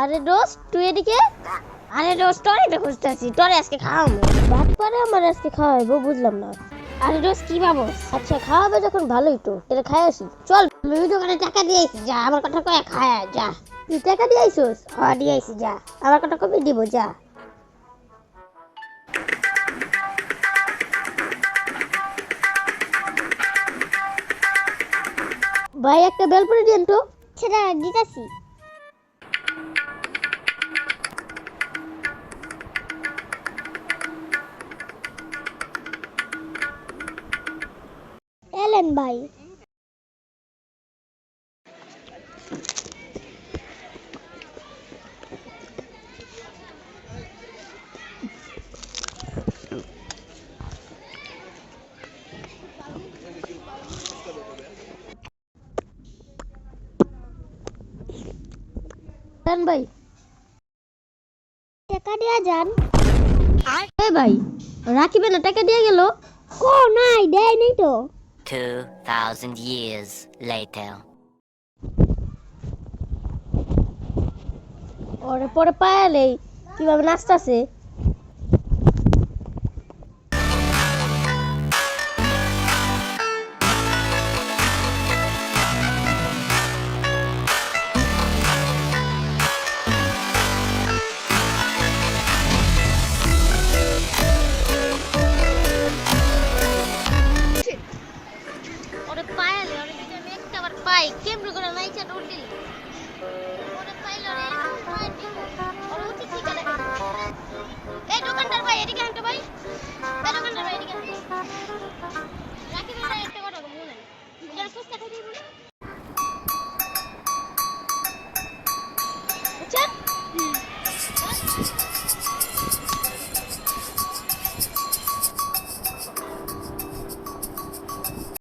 আরে দোস্ত, তুই এদিকে? আরে দোস্ত, তোরে তো খুঁজতে আছি তোরে আজকে খাওয়াবো। ভাত পরে আমার আজকে খাওয়াবো বুঝলাম না। আরে দোস্ত, কি ভাবো? আচ্ছা খাওয়াবে যখন ভালোই তো তাহলে খাই আসি। চল আমি দোকানে টাকা দিয়ে আইছি, যা, আমার কথা কয়ে খায়, যা। তুই টাকা দিয়ে আইসোস হ্যাঁ দিয়ে আইছি, যা। আমার কথা কবে দিব, যা। ভাই, একটা বেলপুরি পরে দিন তো। সেটা দিতাছি। এলেন ভাই দেন ভাই। টাকা দিয়া যান। এ ভাই রাখিবে না টাকা দিয়া গেল? কো নাই দেয় নাই তো। 2,000 years later. ওরে পরে পায়ালেই কীভাবে নাচতাছে? পাই কেমনে করে দৌড় দিলি ওরে পাইলো রে দিব ওরে উচিত ঠিকানা এই দোকানদার ভাই, এদিকে আনতে ভাই। এই দোকানদার ভাই, এদিকে